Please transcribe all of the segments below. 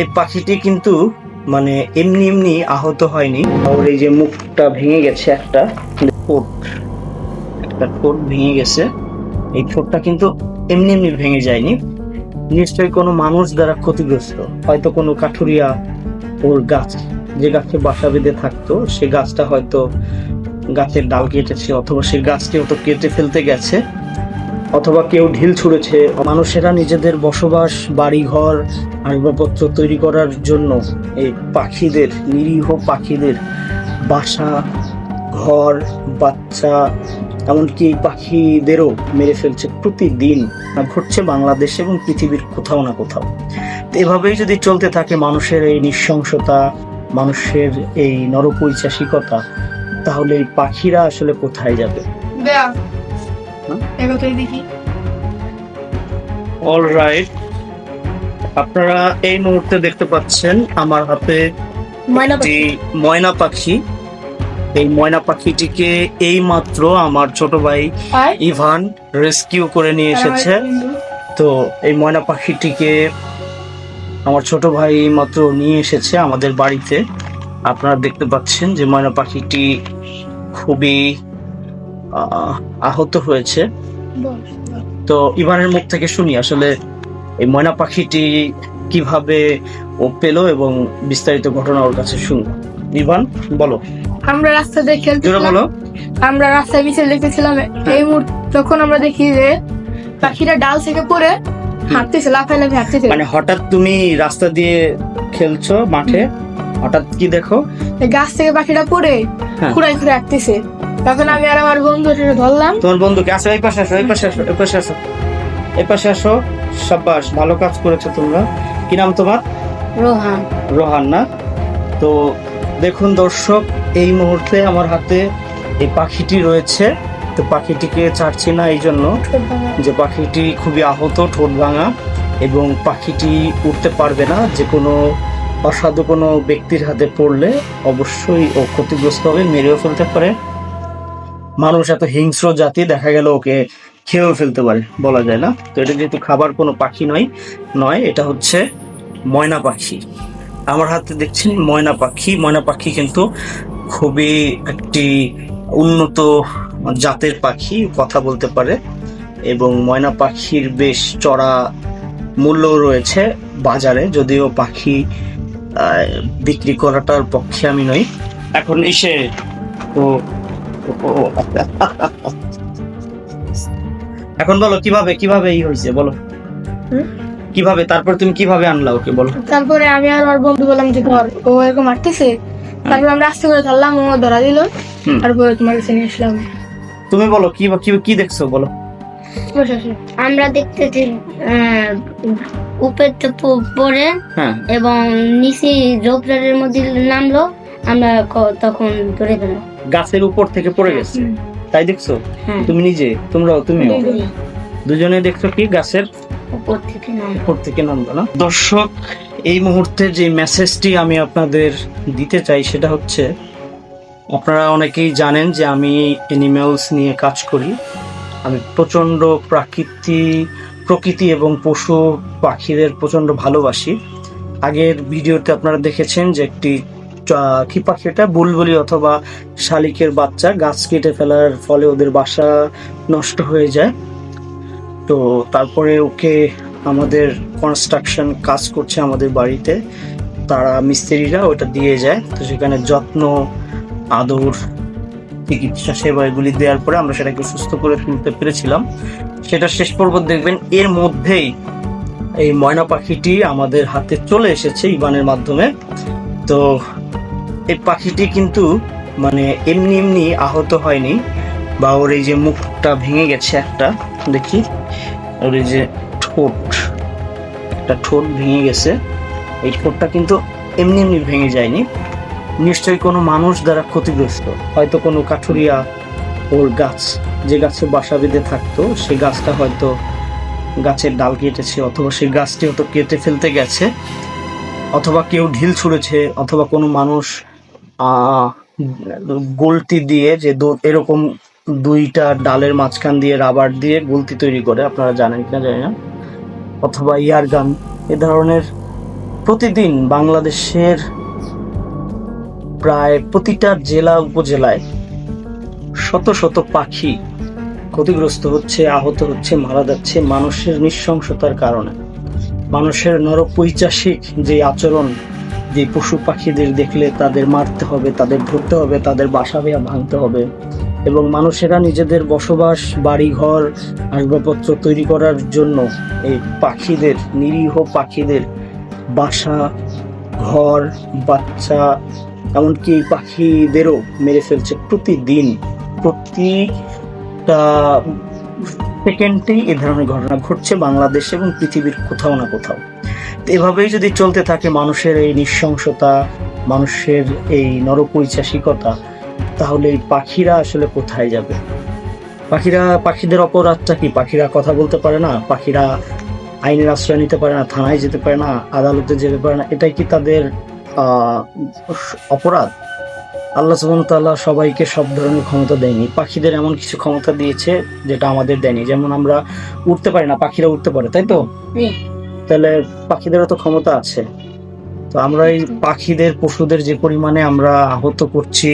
এই পাখিটি কিন্তু মানে এমনি এমনি আহত হয়নি। ওর এই যে মুখটা ভেঙে গেছে একটা ঠোঁট একটা ঠোঁট ভেঙে গেছে। এই ঠোঁটটা কিন্তু এমনি এমনি ভেঙে যায়নি। নিশ্চয়ই কোনো মানুষ দ্বারা ক্ষতিগ্রস্ত। হয়তো কোনো কাঠুরিয়া ওর গাছ, যে গাছে বাসা বেঁধে থাকতো, সে গাছটা হয়তো গাছের ডাল কেটেছে, অথবা সে গাছটি হয়তো কেটে ফেলতে গেছে। অথবা কেউ ঢিল ছুঁড়েছে, মানুষেরা নিজেদের বসবাস, বাড়িঘর, আসবাবপত্র তৈরি করার জন্য এই পাখিদের, নিরীহ পাখিদের বাসা, ঘর, বাচ্চা, এমনকি পাখিদেরও মেরে ফেলছে প্রতিদিন। ঘটছে বাংলাদেশ এবং পৃথিবীর কোথাও না কোথাও। এভাবেই যদি চলতে থাকে মানুষের এই নৃশংসতা, মানুষের এই নরপৈচাসিকতা তাহলে এই পাখিরা আসলে কোথায় যাবে? দেখি। অল রাইট আপনারা এই মুহূর্তে দেখতে পাচ্ছেন আমার হাতে ময়না একটি ময়না পাখি। এই ময়না পাখিটিকে এই মাত্র আমার ছোট ভাই ইভান রেস্কিউ করে নিয়ে এসেছে। তো এই ময়না পাখিটিকে আমার ছোট ভাই মাত্র নিয়ে এসেছে আমাদের বাড়িতে। আপনারা দেখতে পাচ্ছেন যে ময়না পাখিটি খুবই আহত হয়েছে। তো ইভানের মুখ থেকে শুনি আসলে এই ময়না পাখিটি কীভাবে ও পেল এবং বিস্তারিত ঘটনা ওর কাছে শুনি ইভান বলো। আমরা রাস্তা দিয়ে বলো। আমরা রাস্তায় পিছিয়ে দেখতেছিলাম। এই মুহূর্তে তখন আমরা দেখি যে পাখিটা ডাল থেকে পড়ে হাঁটতেছে লাফাই লাফাই হাঁটতেছে। মানে হঠাৎ তুমি রাস্তা দিয়ে খেলছো মাঠে? হঠাৎ কি দেখো? গাছ থেকে পাখিটা পড়ে হ্যাঁ। খুঁড়াই খুঁড়ে হাঁটতেছে। তখন আমি আর আমার বন্ধু ওটাকে ধরলাম। তোমার বন্ধুকে আসো এই পাশে আসো এই পাশে আসো এই পাশে আসো। এই পাশে আসো সাব্বাস ভালো কাজ করেছ তোমরা। কি নাম তোমার? রোহান। রোহান না? তো দেখুন দর্শক এই মুহূর্তে আমার হাতে এই পাখিটি রয়েছে। তো পাখিটিকে ছাড়ছি না এই জন্য। যে পাখিটি খুবই আহত ঠোঁট ভাঙা এবং পাখিটি উঠতে পারবে না। যে কোনো অসাধু কোনো ব্যক্তির হাতে পড়লে অবশ্যই ও ক্ষতিগ্রস্ত হবে মেরেও ফেলতে পারে। মানুষ এত হিংস্র জাতি, দেখা গেল ওকে খেয়েও ফেলতে পারে, বলা যায় না? তো এটা যেহেতু খাবার কোনো পাখি নয় নয়, এটা হচ্ছে ময়না পাখি। আমার হাতে দেখছেন ময়না পাখি। ময়না পাখি কিন্তু খুবই একটি উন্নত জাতের পাখি, কথা বলতে পারে। এবং ময়না পাখির বেশ চড়া মূল্য রয়েছে বাজারে, যদিও পাখি বিক্রি করাটার পক্ষে আমি নই। এখন এসে তো এখন বলো কীভাবে কীভাবে এই হয়েছে বলো। কীভাবে তারপর তুমি কীভাবে আনলা ওকে বলো। তারপরে আমি আর আমার বন্ধু বললাম যে ধর ও এরকম হাঁটতেছে? তারপর আমরা আস্তে করে ধরলাম ও ধরা দিল। তারপরে তোমার কাছে নিয়ে আসলাম। তুমি বলো কি কি কি দেখছ বলো। আমরা দেখতেছি উপর পড়ে হ্যাঁ। এবং নিচে রোগরারের মধ্যে নামলো। আমরা তখন ধরে ফেললাম গাছের উপর থেকে পড়ে গেছে। তাই দেখছ? হ্যাঁ। তুমি নিজে তোমরাও তুমিও। দুইজনে। দুজনে দেখছ কি গাছের উপর থেকে উপর থেকে নামলো না? দর্শক এই মুহূর্তে যে মেসেজটি আমি আপনাদের দিতে চাই সেটা হচ্ছে আপনারা অনেকেই জানেন যে আমি অ্যানিমেলস নিয়ে কাজ করি। আমি প্রচণ্ড প্রাকৃতি প্রকৃতি এবং পশু পাখিদের প্রচণ্ড ভালোবাসি। আগের ভিডিওতে আপনারা দেখেছেন যে একটি কি পাখি এটা বুলবুলি অথবা শালিকের বাচ্চা, গাছ কেটে ফেলার ফলে ওদের বাসা নষ্ট হয়ে যায়। তো তারপরে ওকে আমাদের কনস্ট্রাকশন কাজ করছে আমাদের বাড়িতে। তারা মিস্ত্রিরা ওটা দিয়ে যায়। তো সেখানে যত্ন, আদর, চিকিৎসা সেবা এগুলি দেওয়ার পরে আমরা সেটাকে সুস্থ করে তুলতে পেরেছিলাম। সেটা শেষ পর্ব দেখবেন, এর মধ্যেই এই ময়না পাখিটি আমাদের হাতে চলে এসেছে ইবানের মাধ্যমে। তো এই পাখিটি কিন্তু মানে এমনি এমনি আহত হয়নি। বা ওর এই যে মুখটা ভেঙে গেছে একটা, দেখি। ওর এই যে ঠোঁট, একটা ঠোঁট ভেঙে গেছে। এই ঠোঁটটা কিন্তু এমনি এমনি ভেঙে যায়নি। নিশ্চয়ই কোনো মানুষ দ্বারা ক্ষতিগ্রস্ত। হয়তো কোনো কাঠুরিয়া ওর গাছ, যে গাছে বাসা বেঁধে থাকতো সেই গাছটা হয়তো গাছের ডাল কেটেছে, অথবা সেই গাছটি হয়তো কেটে ফেলতে গেছে, অথবা কেউ ঢিল ছুঁড়েছে, অথবা কোনো মানুষ গোলতি দিয়ে যে এরকম দুইটা ডালের মাঝখান দিয়ে রাবার দিয়ে গুলতি তৈরি করে, আপনারা জানেন কিনা জানি না, অথবা ইয়ার গান, এ ধরনের প্রতিদিন বাংলাদেশের প্রায় প্রতিটা জেলা উপজেলায় শত শত পাখি ক্ষতিগ্রস্ত হচ্ছে, আহত হচ্ছে, মারা যাচ্ছে মানুষের নৃশংসতার কারণে। মানুষের নরপৈচাসিক যে আচরণ যে পশু পাখিদের দেখলে তাদের মারতে হবে, তাদের ধরতে হবে, তাদের বাসা ভাঙতে হবে। এবং মানুষেরা নিজেদের বসবাস, বাড়িঘর, আসবাবপত্র তৈরি করার জন্য এই পাখিদের, নিরীহ পাখিদের বাসা, ঘর, বাচ্চা, এমনকি এই পাখিদেরও মেরে ফেলছে প্রতিদিন। প্রতিটা সেকেন্ডেই এ ধরনের ঘটনা ঘটছে বাংলাদেশ এবং পৃথিবীর কোথাও না কোথাও। এভাবেই যদি চলতে থাকে মানুষের এই নৃশংসতা, মানুষের এই নরপৈচাসিকতা তাহলে এই পাখিরা আসলে কোথায় যাবে? পাখিরা, পাখিদের অপরাধটা কি? পাখিরা কথা বলতে পারে না, পাখিরা আইনের আশ্রয় নিতে পারে না, থানায় যেতে পারে না, আদালতে যেতে পারে না, এটাই কি তাদের অপরাধ? আল্লাহ সুবহানাহু সবাইকে সব ধরনের ক্ষমতা দেয়নি। পাখিদের এমন কিছু ক্ষমতা দিয়েছে যেটা আমাদের দেয়নি। যেমন আমরা উঠতে পারি না, পাখিরা উঠতে পারে, তাই তো। তাহলে পাখিদেরও তো ক্ষমতা আছে। তো আমরা এই পাখিদের পশুদের যে পরিমাণে আমরা আহত করছি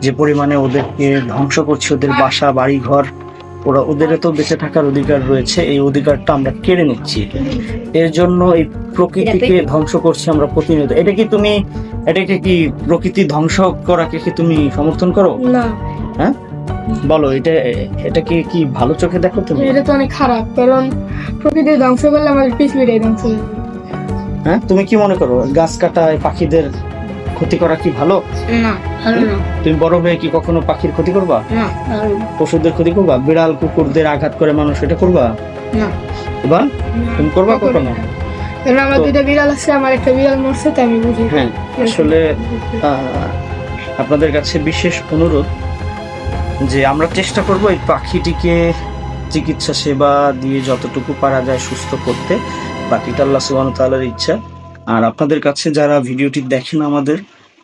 যে পরিমাণে ওদেরকে ধ্বংস করছি ওদের বাসা বাড়ি ঘর ওরা ওদেরও তো বেঁচে থাকার অধিকার রয়েছে এই অধিকারটা আমরা কেড়ে নিচ্ছি। এর জন্য এই প্রকৃতিকে ধ্বংস করছি আমরা প্রতিনিয়ত। এটা কি তুমি এটাকে কি প্রকৃতি ধ্বংস করাকে কি তুমি সমর্থন করো? না। বলো এটা এটা কি কি ভালো চোখে দেখো তুমি? এটা তো অনেক খারাপ কারণ প্রকৃতি ধ্বংস করলে আমাদের পৃথিবীটাই ধ্বংস। হ্যাঁ তুমি কি মনে করো গাছ কাটায় পাখিদের ক্ষতি করা কি ভালো? না ভালো না। তুমি বড় হয়ে কি কখনো পাখির ক্ষতি করবা? না পশুদের ক্ষতি করবা? বিড়াল কুকুরদের আঘাত করে মানুষ এটা করবা? না। বা তুমি করবা কখনো? কারণ আমার দুইটা বিড়াল আছে আমার একটা বিড়াল মরছে তাই আমি বুঝি। হ্যাঁ আসলে আহ, আপনাদের কাছে বিশেষ অনুরোধ যে আমরা চেষ্টা করব এই পাখিটিকে চিকিৎসা সেবা দিয়ে যতটুকু পারা যায় সুস্থ করতে। বাকিটা আল্লাহ সুবাহ তাআলার ইচ্ছা। আর আপনাদের কাছে যারা ভিডিওটি দেখেন আমাদের,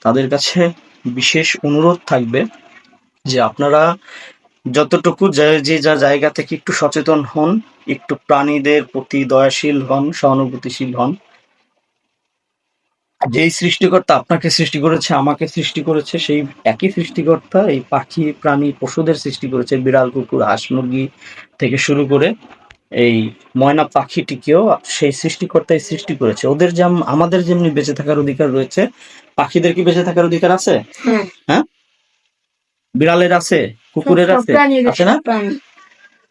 তাদের কাছে বিশেষ অনুরোধ থাকবে যে আপনারা যতটুকু যে যা জায়গা থেকে একটু সচেতন হন, একটু প্রাণীদের প্রতি দয়াশীল হন, সহানুভূতিশীল হন। যেই সৃষ্টিকর্তা আপনাকে সৃষ্টি করেছে আমাকে সৃষ্টি করেছে সেই একই সৃষ্টিকর্তা এই পাখি প্রাণী পশুদের সৃষ্টি করেছে বিড়াল কুকুর হাঁস মুরগি থেকে শুরু করে এই ময়না পাখিটিকেও সেই সৃষ্টিকর্তাই সৃষ্টি করেছে। ওদের যেমন আমাদের যেমনি বেঁচে থাকার অধিকার রয়েছে পাখিদের কি বেঁচে থাকার অধিকার আছে? হ্যাঁ। বিড়ালের আছে কুকুরের আছে আছে না?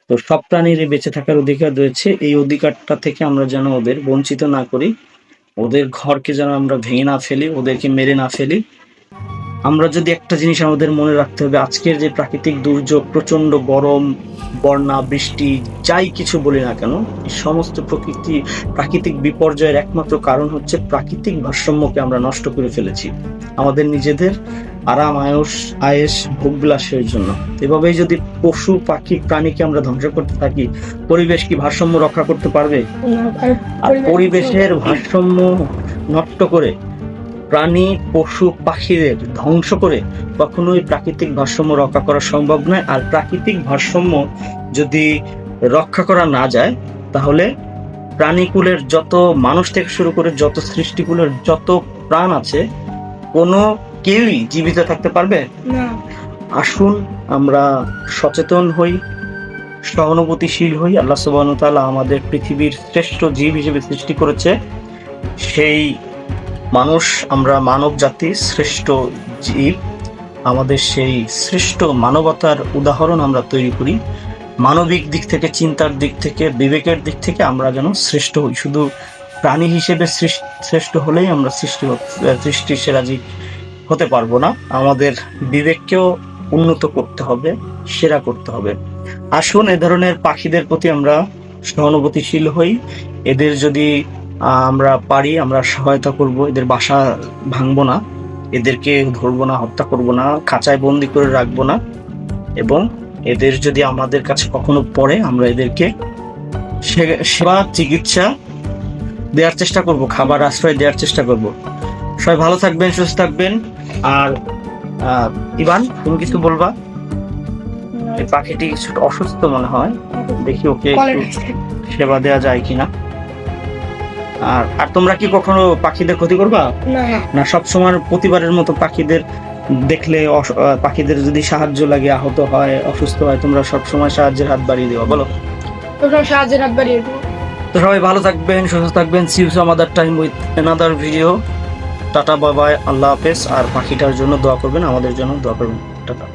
তো সব প্রাণীরই বেঁচে থাকার অধিকার রয়েছে এই অধিকারটা থেকে আমরা যেন ওদের বঞ্চিত না করি। ওদের ঘরকে যেন আমরা ভেঙে না ফেলি ওদেরকে মেরে না ফেলি। আমরা যদি একটা জিনিস আমাদের মনে রাখতে হবে আজকের যে প্রাকৃতিক দুর্যোগ প্রচণ্ড গরম বন্যা বৃষ্টি যাই কিছু বলি না কেন এই সমস্ত প্রকৃতি প্রাকৃতিক বিপর্যয়ের একমাত্র কারণ হচ্ছে প্রাকৃতিক ভারসাম্যকে আমরা নষ্ট করে ফেলেছি। আমাদের নিজেদের আরাম আয়স আয়েস ভোগবিলাসের জন্য। এভাবেই যদি পশু পাখি প্রাণীকে আমরা ধ্বংস করতে থাকি পরিবেশ কি ভারসাম্য রক্ষা করতে পারবে? আর পরিবেশের ভারসাম্য নষ্ট করে প্রাণী পশু পাখিদের ধ্বংস করে কখনোই প্রাকৃতিক ভারসাম্য রক্ষা করা সম্ভব নয়। আর প্রাকৃতিক ভারসাম্য যদি রক্ষা করা না যায় তাহলে প্রাণীকুলের যত মানুষ থেকে শুরু করে যত সৃষ্টিকুলের যত প্রাণ আছে কোনো কেউই জীবিত থাকতে পারবে? না। আসুন আমরা সচেতন হই সহানুভূতিশীল হই। আল্লাহ সুবহান তাআলা আমাদের পৃথিবীর শ্রেষ্ঠ জীব হিসেবে সৃষ্টি করেছে। সেই মানুষ, আমরা মানব জাতি শ্রেষ্ঠ জীব। আমাদের সেই শ্রেষ্ঠ মানবতার উদাহরণ আমরা তৈরি করি। মানবিক দিক থেকে, চিন্তার দিক থেকে, বিবেকের দিক থেকে আমরা যেন শ্রেষ্ঠ হই। শুধু প্রাণী হিসেবে শ্রেষ্ঠ হলেই আমরা সৃষ্টি সৃষ্টি সেরা জীব হতে পারব না। আমাদের বিবেককেও উন্নত করতে হবে, সেরা করতে হবে। আসুন এ ধরনের পাখিদের প্রতি আমরা সহানুভূতিশীল হই। এদের যদি আমরা পারি আমরা সহায়তা করব এদের বাসা ভাঙবো না এদেরকে ধরবো না হত্যা করব না খাঁচায় বন্দি করে রাখব না এবং এদের যদি আমাদের কাছে কখনো পড়ে আমরা এদেরকে সেবা চিকিৎসা দেওয়ার চেষ্টা করব খাবার আশ্রয় দেওয়ার চেষ্টা করব। সবাই ভালো থাকবেন সুস্থ থাকবেন। আর ইভান তুমি কিছু বলবা? এই পাখিটি অসুস্থ মনে হয় দেখি ওকে একটু সেবা দেওয়া যায় কিনা। আর আর তোমরা কি কখনো পাখিদের ক্ষতি করবা? না। না সব সময় প্রতিবারের মতো পাখিদের দেখলে পাখিদের যদি সাহায্য লাগে আহত হয় অসুস্থ হয় তোমরা সব সময় সাহায্যের হাত বাড়িয়ে দেওয়া বলো। সাহায্যের হাত বাড়িয়ে দেবো তো সবাই ভালো থাকবেন সুস্থ থাকবেন। See you some other time with another video tata বাবাই আল্লাহ হাফেজ। আর পাখিটার জন্য দোয়া করবেন আমাদের জন্য দোয়া করবেন। টাটা।